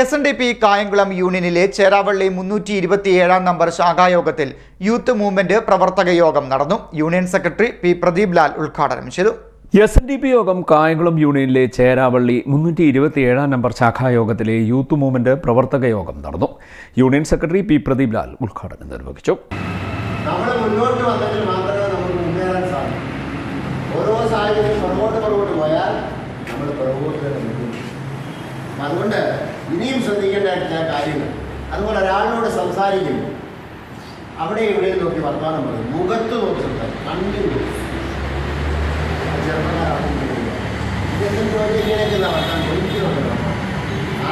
S N D P Kayamkulam യൂണിയനിലെ Cheravally മുന്നൂറ്റി ഇരുപത്തിയേഴാം number ശാഖായോഗത്തിൽ യൂത്ത് മൂവ്മെന്റ് പ്രവർത്തക യോഗം നടന്നു. Union secretary P Pradeep Lal ഉദ്ഘാടനം ചെയ്തു. എസ് എൻ ഡി പി യോഗം കായംകുളം യൂണിയനിലെ ചേരാവള്ളി മുന്നൂറ്റി ഇരുപത്തിയേഴാം നമ്പർ ശാഖായോഗത്തിലെ യൂത്ത് മൂവ്മെന്റ് പ്രവർത്തക യോഗം നടന്നു. Union secretary P Pradeep Lal ഉദ്ഘാടനം നിർവഹിച്ചു. നമ്മൾ മുന്നോട്ട് വന്നെങ്കിൽ മാത്രമേ നമുക്ക് മുന്നേറാൻ സാധിക്കൂ. ഓരോ സാഹചര്യം പുറകോട്ട് പുറകോട്ട് പോയാൽ നമ്മൾ പുറകോട്ട് തന്നെ അതുകൊണ്ട് ഇനിയും ശ്രദ്ധിക്കേണ്ട ചില കാര്യങ്ങൾ. അതുപോലെ ഒരാളിനോട് സംസാരിക്കുമ്പോൾ അവിടെ ഇവിടെ നോക്കി വർത്തമാനം പറയും. മുഖത്ത് നോക്കി സംസാരിക്കും. ആ ചെറുപ്പക്കാരാണ്. ഇതെന്തും ജോലി ഇങ്ങനെയൊക്കെ വർത്തമാനം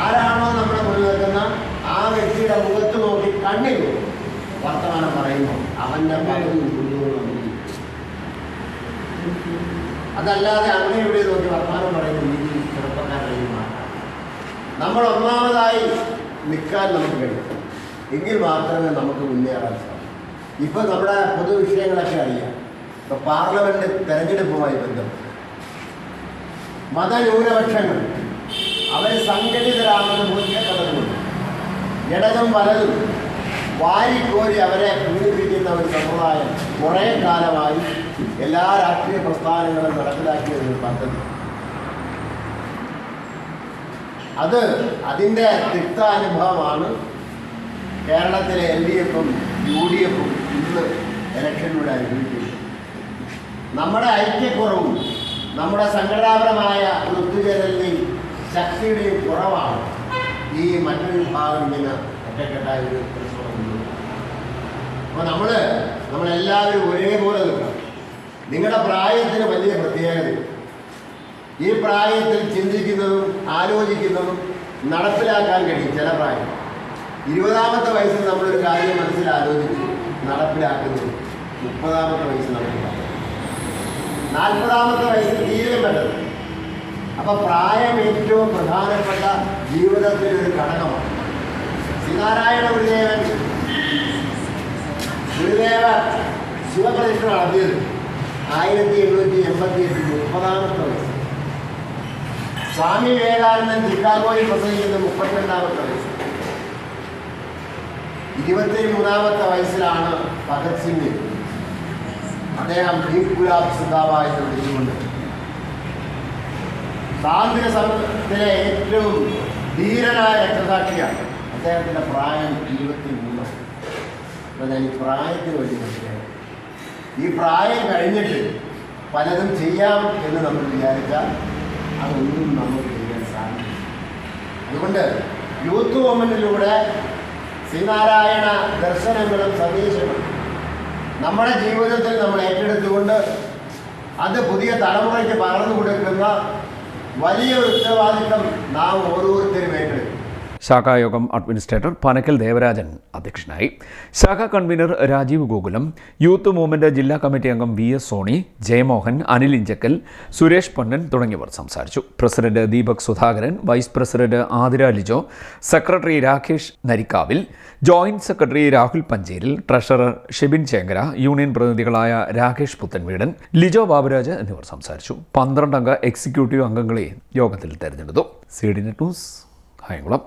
ആരാണോ മുന്നിൽ നിൽക്കുന്ന ആ വ്യക്തിയുടെ മുഖത്ത് നോക്കി കണ്ണിൽ വർത്തമാനം പറയുമ്പോൾ അവന്റെ പകുതി അതല്ലാതെ അങ്ങനെ ഇവിടെ നോക്കി വർത്തമാനം നമ്മൾ ഒന്നാമതായി നിൽക്കാൻ നമുക്ക് കഴിയും. എങ്കിൽ മാത്രമേ നമുക്ക് മുന്നേറാൻ സാധിക്കൂ. ഇപ്പൊ നമ്മുടെ പൊതു വിഷയങ്ങളൊക്കെ അറിയാം. ഇപ്പൊ പാർലമെന്റ് തെരഞ്ഞെടുപ്പുമായി ബന്ധപ്പെട്ട്. മതന്യൂനപക്ഷങ്ങൾ അവർ സംഘടിതരാണെന്ന് ബോധ്യപ്പെട്ടതുകൊണ്ട് ഇടതും വലതും വാരിക്കോരി അവരെ പീഡിപ്പിക്കുന്ന ഒരു സമ്പ്രദായം കുറേ കാലമായി എല്ലാ രാഷ്ട്രീയ പ്രസ്ഥാനങ്ങളും നടപ്പിലാക്കിയ ഒരു പദ്ധതി. അത് അതിന്റെ തിക്താനുഭവമാണ് കേരളത്തിലെ എൽ ഡി എഫും യു ഡി എഫും ഇന്ന് ഇലക്ഷനിലൂടെ അനുഭവിക്കുന്നത്. നമ്മുടെ ഐക്യക്കുറവും നമ്മുടെ സംഘടനാപരമായ ഒരു ഒത്തുചേരലിന്റെയും ശക്തിയുടെയും കുറവാണ് ഈ മറ്റൊരു വിഭാഗം ഇങ്ങനെ ഒറ്റക്കെട്ടായ ഒരു പ്രശ്നം അപ്പോൾ നമ്മൾ നമ്മളെല്ലാവരും ഒരേപോലെ നിൽക്കണം. നിങ്ങളുടെ പ്രായത്തിന് വലിയ പ്രത്യേകത ഈ പ്രായത്തിൽ ചിന്തിക്കുന്നതും ആലോചിക്കുന്നതും നടപ്പിലാക്കാൻ കഴിയും. ചില പ്രായം. ഇരുപതാമത്തെ വയസ്സിൽ നമ്മളൊരു കാര്യം മനസ്സിൽ ആലോചിച്ച് നടപ്പിലാക്കുന്നത് മുപ്പതാമത്തെ വയസ്സിൽ നടപ്പിലാക്കും നാൽപ്പതാമത്തെ വയസ്സിൽ തീരെ പെട്ടത്. അപ്പൊ പ്രായം ഏറ്റവും പ്രധാനപ്പെട്ട ജീവിതത്തിന്റെ ഒരു ഘടകമാണ്. ശ്രീനാരായണ ഗുരുദേവൻ. ഗുരുദേവ ശിവപ്രതിഷ്ഠ നടത്തിയത് ആയിരത്തി എണ്ണൂറ്റി എൺപത്തി എട്ടിൽ മുപ്പതാമത്തെ വയസ്സ് സ്വാമി വിവേകാനന്ദൻ ചിക്കാഗോയിൽ പ്രസംഗിക്കുന്നത് മുപ്പത്തിരണ്ടാമത്തെ വയസ്സ് ഇരുപത്തി മൂന്നാമത്തെ വയസ്സിലാണ് ഭഗത് സിംഗ് അദ്ദേഹം ദീപ് ഗുലാബ് എന്ന് വിളിച്ചുകൊണ്ട് സ്വാതന്ത്ര്യ സമരത്തിലെ ഏറ്റവും ധീരനായ രക്തസാക്ഷിയാണ് അദ്ദേഹത്തിന്റെ പ്രായം ഇരുപത്തി മൂന്ന് അപ്പോൾ ഞാൻ ഈ പ്രായത്തിന് വേണ്ടി മനസ്സിലായി ഈ പ്രായം കഴിഞ്ഞിട്ട് പലതും ചെയ്യാം എന്ന് നമ്മൾ വിചാരിച്ചാൽ അതൊന്നും നമുക്ക് ചെയ്യാൻ സാധിക്കും അതുകൊണ്ട് യൂത്ത് മൂവ്മെന്റിലൂടെ ശ്രീനാരായണ ദർശനങ്ങളും സന്ദേശങ്ങളും നമ്മുടെ ജീവിതത്തിൽ നമ്മൾ ഏറ്റെടുത്തുകൊണ്ട് അത് പുതിയ തലമുറയ്ക്ക് പകർന്നു കൊടുക്കുന്ന വലിയ ഉത്തരവാദിത്തം നാം ഓരോരുത്തരും ഏറ്റെടുക്കും. ശാഖായോഗം അഡ്മിനിസ്ട്രേറ്റർ പനക്കൽ ദേവരാജൻ അധ്യക്ഷനായി. ശാഖാ convener Rajeev Gokulam youth movement ജില്ലാ കമ്മിറ്റി അംഗം വി എസ് സോണി ജയമോഹൻ അനിൽ ഇഞ്ചക്കൽ സുരേഷ് പൊന്നൻ തുടങ്ങിയവർ സംസാരിച്ചു. President Deepak Sudhakaran vice president Athira Lijo secretary Rakesh Narikkavil joint secretary Rahul Pancheril treasurer Shebin Chenkara union പ്രതിനിധികളായ Rakesh Puthenveedan Lijo Baburaj എന്നിവർ സംസാരിച്ചു. പന്ത്രണ്ടംഗ എക്സിക്യൂട്ടീവ് അംഗങ്ങളെ യോഗത്തിൽ തെരഞ്ഞെടുത്തു. C D net news Kayamkulam.